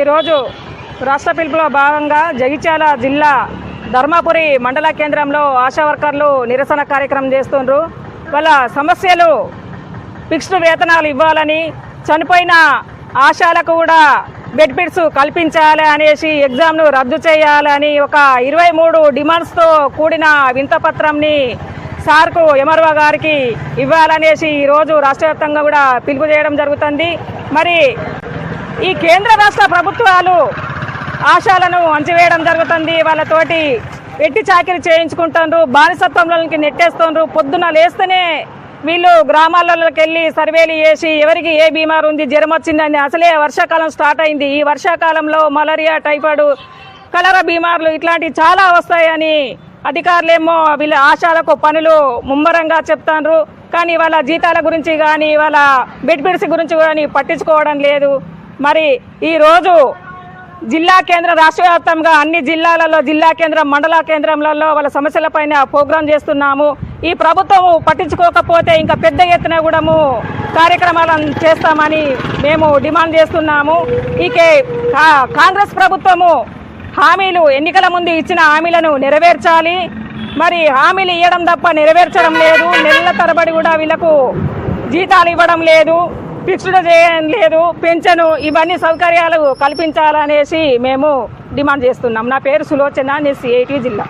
ఈరోజు రాష్ట్ర పిలుపులో భాగంగా జగిత్యాల జిల్లా ధర్మాపురి మండల కేంద్రంలో ఆశా వర్కర్లు నిరసన కార్యక్రమం చేస్తుండ్రు. వాళ్ళ సమస్యలు ఫిక్స్డ్ వేతనాలు ఇవ్వాలని చనిపోయిన ఆశాలకు కూడా బెడ్ఫిట్స్ కల్పించాలి అనేసి ఎగ్జామ్ను రద్దు చేయాలని ఒక ఇరవై మూడు డిమాండ్స్తో కూడిన వింతపత్రంని సార్కు ఎమర్వ గారికి ఇవ్వాలనేసి ఈరోజు రాష్ట్ర వ్యాప్తంగా కూడా పిలుపు చేయడం జరుగుతుంది. మరి ఈ కేంద్ర రాష్ట్ర ప్రభుత్వాలు ఆశాలను అంచివేయడం జరుగుతుంది. వాళ్ళతోటి ఎట్టి చాకిరి చేయించుకుంటారు బానిసత్వంలోకి నెట్టేస్తుండ్రు. పొద్దున లేస్తేనే వీళ్ళు గ్రామాలలోకి వెళ్ళి సర్వేలు చేసి ఎవరికి ఏ బీమారు ఉంది జ్వరం వచ్చిందని అసలే వర్షాకాలం స్టార్ట్ అయింది. ఈ వర్షాకాలంలో మలేరియా టైఫాయిడ్ కలరా బీమార్లు ఇట్లాంటివి చాలా వస్తాయని అధికారులేమో వీళ్ళ ఆశాలకు పనులు ముమ్మరంగా చెప్తాండ్రు. కానీ వాళ్ళ జీతాల గురించి కానీ వాళ్ళ బెడ్బిడ్స్ గురించి కానీ పట్టించుకోవడం లేదు. మరి ఈరోజు జిల్లా కేంద్ర రాష్ట్ర వ్యాప్తంగా అన్ని జిల్లాలలో జిల్లా కేంద్రం మండల కేంద్రంలలో వాళ్ళ సమస్యలపైన ప్రోగ్రాం చేస్తున్నాము. ఈ ప్రభుత్వం పట్టించుకోకపోతే ఇంకా పెద్ద ఎత్తున కూడాము కార్యక్రమాలను చేస్తామని మేము డిమాండ్ చేస్తున్నాము. ఈ కే- కాంగ్రెస్ ప్రభుత్వము హామీలు ఎన్నికల ముందు ఇచ్చిన హామీలను నెరవేర్చాలి. మరి హామీలు ఇవ్వడం తప్ప నెరవేర్చడం లేదు. నెలల తరబడి కూడా వీళ్ళకు జీతాలు ఇవ్వడం లేదు. ఫిక్స్డ్ చేయడం లేదు పెన్షన్ ఇవన్నీ సౌకర్యాలు కల్పించాలనేసి మేము డిమాండ్ చేస్తున్నాం. నా పేరు సులోచన నేను సిఐటి జిల్లా.